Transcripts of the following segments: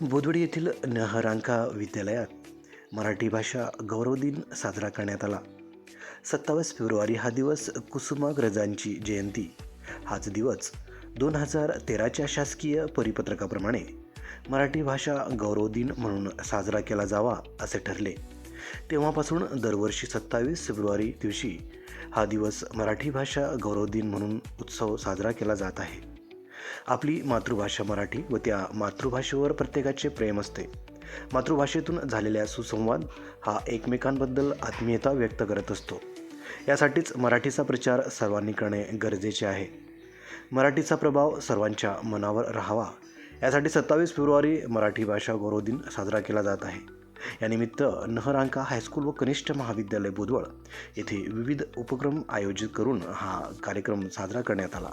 बोदवडी येथील नहरांका विद्यालयात मराठी भाषा गौरव दिन साजरा करण्यात आला. सत्तावीस फेब्रुवारी हा दिवस कुसुमाग्रजांची जयंती. हाच दिवस दोन हजार तेराच्या शासकीय परिपत्रकाप्रमाणे मराठी भाषा गौरव दिन म्हणून साजरा केला जावा असे ठरले. तेव्हापासून दरवर्षी सत्तावीस फेब्रुवारी दिवशी हा दिवस मराठी भाषा गौरव दिन म्हणून उत्सव साजरा केला जात आहे. आपली मातृभाषा मराठी व त्या मातृभाषेवर प्रत्येकाचे प्रेम असते. मातृभाषेतून झालेल्या सुसंवाद हा एकमेकांबद्दल आत्मीयता व्यक्त करत असतो. यासाठीच मराठीचा प्रचार सर्वांनी करणे गरजेचे आहे. मराठीचा प्रभाव सर्वांच्या मनावर राहावा. यासाठी सत्तावीस फेब्रुवारी मराठी भाषा गौरव दिन साजरा केला जात आहे. यानिमित्त नहरांका हायस्कूल व कनिष्ठ महाविद्यालय बुधवळ येथे विविध उपक्रम आयोजित करून हा कार्यक्रम साजरा करण्यात आला.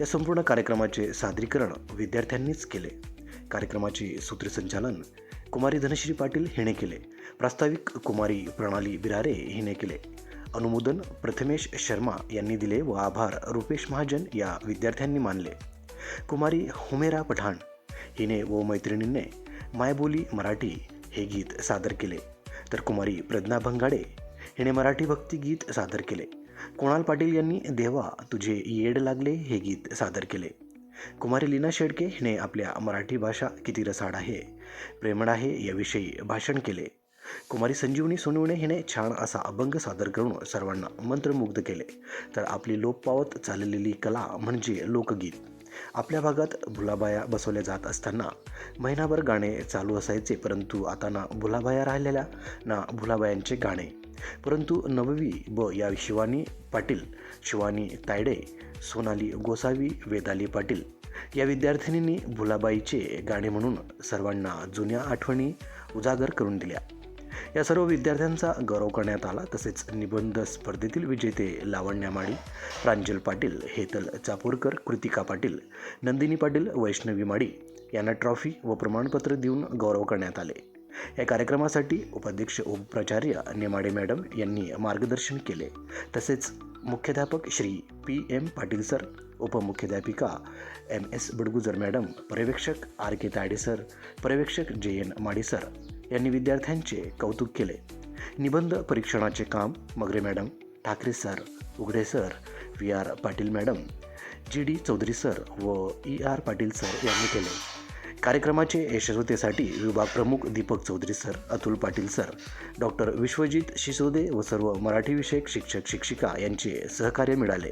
या संपूर्ण कार्यक्रमाचे सादरीकरण विद्यार्थ्यांनीच केले. कार्यक्रमाचे सूत्रसंचालन कुमारी धनश्री पाटील हिने केले. प्रास्ताविक कुमारी प्रणाली बिरारे हिने केले. अनुमोदन प्रथमेश शर्मा यांनी दिले व आभार रुपेश महाजन या विद्यार्थ्यांनी मानले. कुमारी हुमेरा पठाण हिने व मैत्रिणींने मायबोली मराठी हे गीत सादर केले. तर कुमारी प्रज्ञा भंगाडे हिने मराठी भक्ती गीत सादर केले. कुणाल पाटील यांनी देवा तुझे येड लागले हे गीत सादर केले. कुमारी लीना शेडके हिने आपल्या मराठी भाषा किती रसाड आहे प्रेमळ आहे याविषयी भाषण केले. कुमारी संजीवनी सोनवणे हिने छान असा अभंग सादर करून सर्वांना मंत्रमुग्ध केले. तर आपली लोप पावत चाललेली कला म्हणजे लोकगीत. आपल्या भागात भुलाबाया बसवल्या जात असताना महिनाभर गाणे चालू असायचे परंतु आता ना भुलाबाया राहिलेल्या ना भुलाबायांचे गाणे. परंतु नववी ब या शिवानी पाटील शिवानी तायडे सोनाली गोसावी वेदाली पाटील या विद्यार्थिनींनी भुलाबाईचे गाणे म्हणून सर्वांना जुन्या आठवणी उजागर करून दिल्या. या सर्व विद्यार्थ्यांचा गौरव करण्यात आला तसेच निबंध स्पर्धेतील विजेते लावण्या माळी प्रांजल पाटील हेतल चापोरकर कृतिका पाटील नंदिनी पाटील वैष्णवी माळी यांना ट्रॉफी व प्रमाणपत्र देऊन गौरव करण्यात आले. या कार्यक्रमासाठी उपाध्यक्ष उपप्राचार्य नेमाडे मॅडम यांनी मार्गदर्शन केले. तसेच मुख्याध्यापक Shri P M Patil sir उपमुख्याध्यापिका M S Badgujar madam पर्यवेक्षक आर के तायडे सर पर्यवेक्षक जे एन माडी सर यांनी विद्यार्थ्यांचे कौतुक केले. निबंध परीक्षणाचे काम Magare madam Thackeray sir Ughade sir V R Patil madam G D Chaudhari sir व ई आर पाटील सर यांनी केले. कार्यक्रमाचे यशस्वतेसाठी विभाग प्रमुख Deepak Chaudhari sir Atul Patil sir doctor Vishwajit Shisode व सर्व मराठी विषयक शिक्षक शिक्षिका यांचे सहकार्य मिळाले.